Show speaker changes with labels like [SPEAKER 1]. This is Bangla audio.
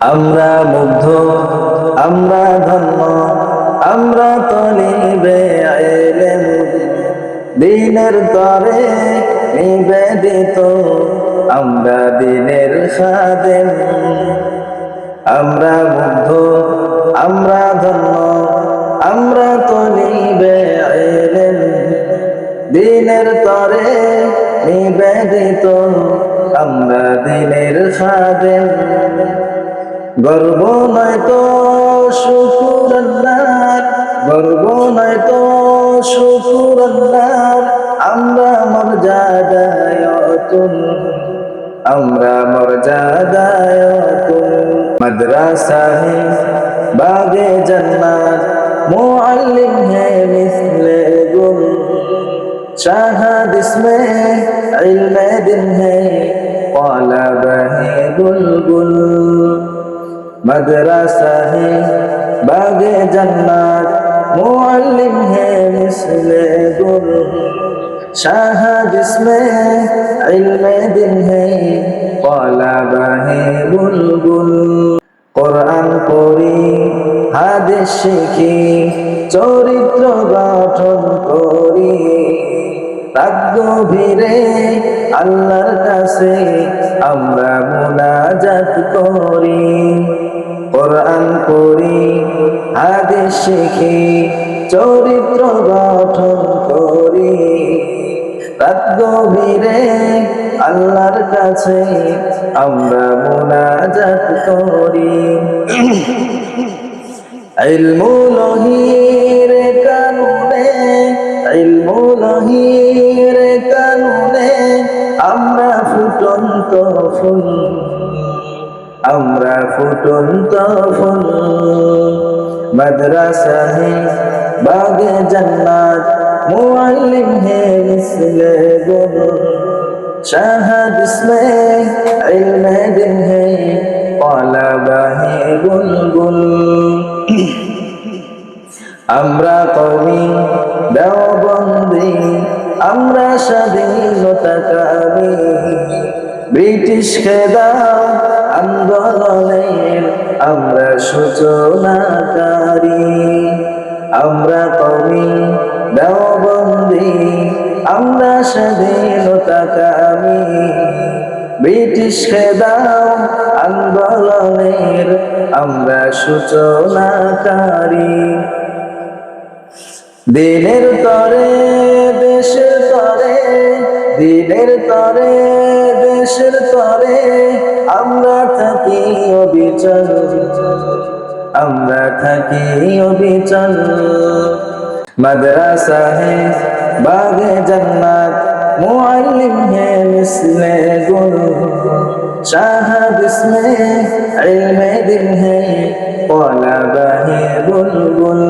[SPEAKER 1] আমরা মুগ্ধ, আমরা ধন্য, আমরা তলিবে আইলেন দিনের তরে নিবেদিত, আমরা দিনের খাদেম আমরা মুগ্ধ, আমরা ধন্য, আমরা তলিবে আইলেন দিনের তরে নিবেদিত, আমরা দিনের খাদেম গর্ব নয় তো শুকুর আল্লাহর, গর্ব নয় তো শুকুর আল্লাহর। আমরা মর্যাদায় অতুল, আমরা মর্যাদায় অতুল। মাদ্রাসাহে বাগে জান্নাত, মুআল্লিম হে মিসলে গুল। شاهد اسمه علم دن ہے قالب ہے بلبل মদরাসা হে বাগে জন্নাত, মুআল্লিম হে মিসলে গুরু। শাহ জিসমে ইলমে দিন হে পালা বাহে বুলবুল। কোরআন পড়ি, হাদিস শিখি, চরিত্র গঠন করি। ভিড়ে আল্লাহর কাছে আমরা মোনাজাত করি। কোরআন পড়ি, হাদিস শিখি, চরিত্র গঠন করি। রাত গভীরে আল্লাহর কাছে আমরা মোনাজাত করি। ইলমু লহির কানুনে ইলমু লহির কানুনে আমরা ফুটন্ত ফুল আমরা ফুটন্ত ফুল। মাদ্রাসা হে বাগে জান্নাত, মুআল্লিম হে মিসলে গুন শাহাদ ইসমে, ইলমে দিন হে طلبه বুলবুল। আমরা কবি দেওবন্দি, আমরা স্বাধীনতা কবি ব্রিটিশ খেদা আন্দোলনের আমরা সূচনাকারী। আমরা কবি দেওবন্দি, আমরা স্বাধীনতাকামী। ব্রিটিশ খেদাও আন্দোলনের, আমরা সূচনাকারী। দিনের তরে দেশের তরে দেশের তরে, আমরা থাকি অবিচল। আমরা থাকি অবিচল। মাদ্রাসা হে, বাগে জন্নাত, মুআল্লিম হে মিসলে গুরু শাহাব ইসমে, ইলমে দিন হে কলাবা হে বুলবুল।